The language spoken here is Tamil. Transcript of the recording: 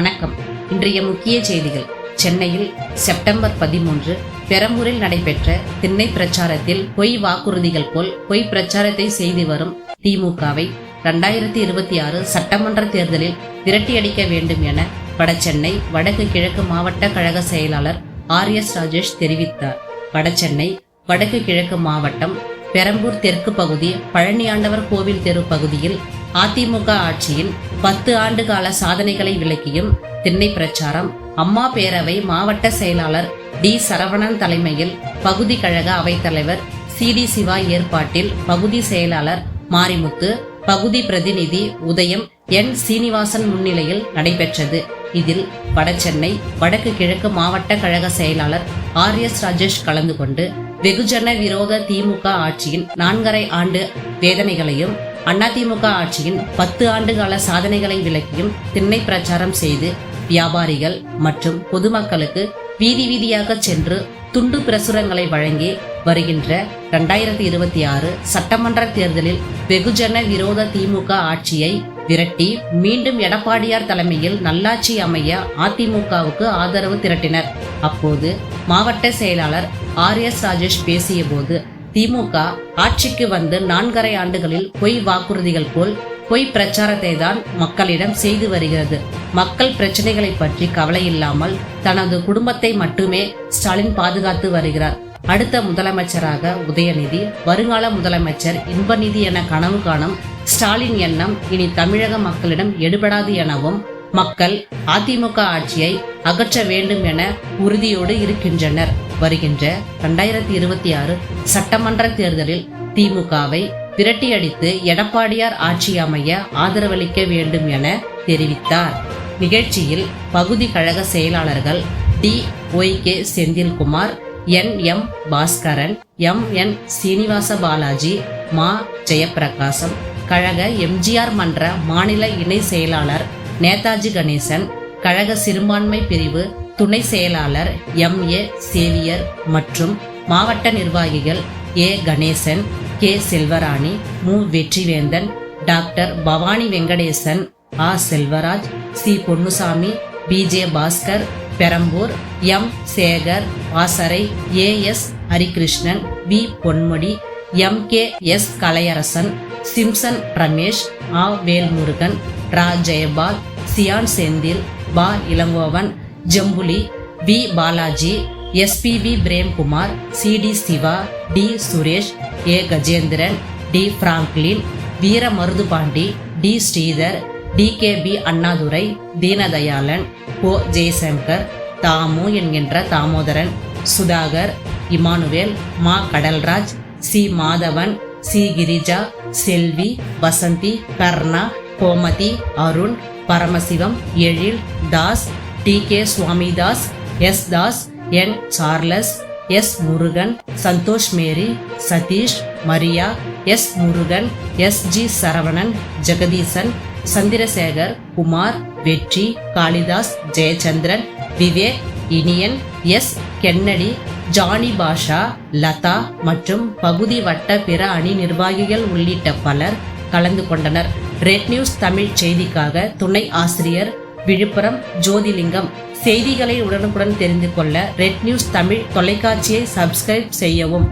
வணக்கம். இன்றைய முக்கிய செய்திகள். சென்னையில் செப்டம்பர் பதிமூன்று பெரம்பூரில் நடைபெற்ற திண்ணை பிரச்சாரத்தில் பொய் வாக்குறுதிகள் போல் பொய் பிரச்சாரத்தை செய்து வரும் திமுகவை இரண்டாயிரத்தி இருபத்தி ஆறு சட்டமன்ற தேர்தலில் விரட்டியடிக்க வேண்டும் என வடசென்னை வடக்கு கிழக்கு மாவட்ட கழக செயலாளர் ஆர் எஸ் ராஜேஷ் தெரிவித்தார். வடசென்னை வடக்கு கிழக்கு மாவட்டம் பெரம்பூர் தெற்கு பகுதி பழனியாண்டவர் கோவில் தெரு பகுதியில் அதிமுக ஆட்சியின் பத்து ஆண்டு கால சாதனைகளை விளக்கியும் திண்ணை பிரச்சாரம் அம்மா பேரவை மாவட்ட செயலாளர் டி சரவணன் தலைமையில் பகுதி கழக அவைத்தலைவர் சி டி சிவா ஏற்பாட்டில் பகுதி செயலாளர் மாரிமுத்து பகுதி பிரதிநிதி உதயம் என் சீனிவாசன் முன்னிலையில் நடைபெற்றது. இதில் வடசென்னை வடக்கு கிழக்கு மாவட்ட கழக செயலாளர் ஆர் எஸ் ராஜேஷ் கலந்து கொண்டு வெகுஜன விரோத திமுக ஆட்சியின் நான்கரை ஆண்டு வேதனைகளையும் அதிமுக ஆட்சியின் பத்து ஆண்டுகால சாதனைகளை விளக்கியும் திண்ணை பிரச்சாரம் செய்து வியாபாரிகள் மற்றும் பொதுமக்களுக்கு வீதி வீதியாக சென்று துண்டு பிரசுரங்களை வழங்கி வருகின்ற இரண்டாயிரத்தி இருபத்தி ஆறு சட்டமன்ற தேர்தலில் வெகுஜன விரோத திமுக ஆட்சியை விரட்டி மீண்டும் எடப்பாடியார் தலைமையில் நல்லாட்சி அமைய அதிமுகவுக்கு ஆதரவு திரட்டினர். அப்போது மாவட்ட செயலாளர் ஆர் எஸ் ராஜேஷ் பேசியபோது திமுக ஆட்சிக்கு வந்து நான்கரை ஆண்டுகளில் பொய் வாக்குறுதிகள் போல் பொய் பிரச்சாரத்தை தான் மக்களிடம் செய்து வருகிறது. மக்கள் பிரச்சனைகளை பற்றி கவலை இல்லாமல் தனது குடும்பத்தை மட்டுமே ஸ்டாலின் பாதுகாத்து வருகிறார். அடுத்த முதலமைச்சராக உதயநிதி வருங்கால முதலமைச்சர் இன்பநிதி என கனவு காணும் ஸ்டாலின் எண்ணம் இனி தமிழக மக்களிடம் எடுபடாது எனவும் மக்கள் அதிமுக ஆட்சியை அகற்ற வேண்டும் என உறுதியோடு இருக்கின்றனர். வருகின்ற இரண்டாயிரத்தி இருபத்தி ஆறு சட்டமன்ற தேர்தலில் திமுகவை விரட்டியடித்து எடப்பாடியார் ஆட்சி அமைய ஆதரவளிக்க வேண்டும் என தெரிவித்தார். நிகழ்ச்சியில் பகுதி கழக செயலாளர்கள் T. Y. K. Senthilkumar N. M. Baskaran M. N. Srinivasa Balaji மா. ஜெயப்பிரகாசம் கழக எம்ஜிஆர் மன்ற மாநில இணை செயலாளர் நேதாஜி கணேசன் கழக சிறுபான்மை பிரிவு துணை செயலாளர் எம். ஏ. சேவியர் மற்றும் மாவட்ட நிர்வாகிகள் ஏ. கணேசன் கே. செல்வராணி மு. Vetriventhan doctor Bhavani Venkatesan ah. Selvaraj C. Ponnusamy P. J. Baskar Perambur M. Sekar ஆசரை A. S. Harikrishnan V Ponmudi M. K. S. Kalaiyarasan Simson Ramesh ஆ. வேல்முருகன் ரா. ஜெயபால் சியான் செந்தில் பா. Elangovan Jambuli V. Balaji SPV Premkumar C. T. Siva T. Suresh A. Gajendran T. Franklin Veera Maruthupandi T. Sridhar T. K. P. Annadurai Deenadayalan O. Jaishankar Thamu என்கின்ற தாமோதரன் சுதாகர் இமானுவேல் மா. Kadalraj C. Madhavan C. Girija Selvi Vasanthi Karna Gomathi Arun Paramasivam Ezhil Das T K Swamidas S Das N Charles S Murugan Santhosh Mary Sathish Maria S Murugan S G Saravanan Jagadeesan Chandrasekar Kumar Vetri Kalidas Jayachandran Vivek Iniyan S Kennedy Johnny Basha Latha மற்றும் பகுதி வட்ட பிற அணி நிர்வாகிகள் உள்ளிட்ட பலர் கலந்து கொண்டனர். ரெட் நியூஸ் தமிழ் செய்திக்காக துணை ஆசிரியர் விழுப்புரம் ஜோதிலிங்கம். செய்திகளை உடனுக்குடன் தெரிந்து கொள்ள ரெட் நியூஸ் தமிழ் தொலைக்காட்சியை சப்ஸ்கிரைப் செய்யவும்.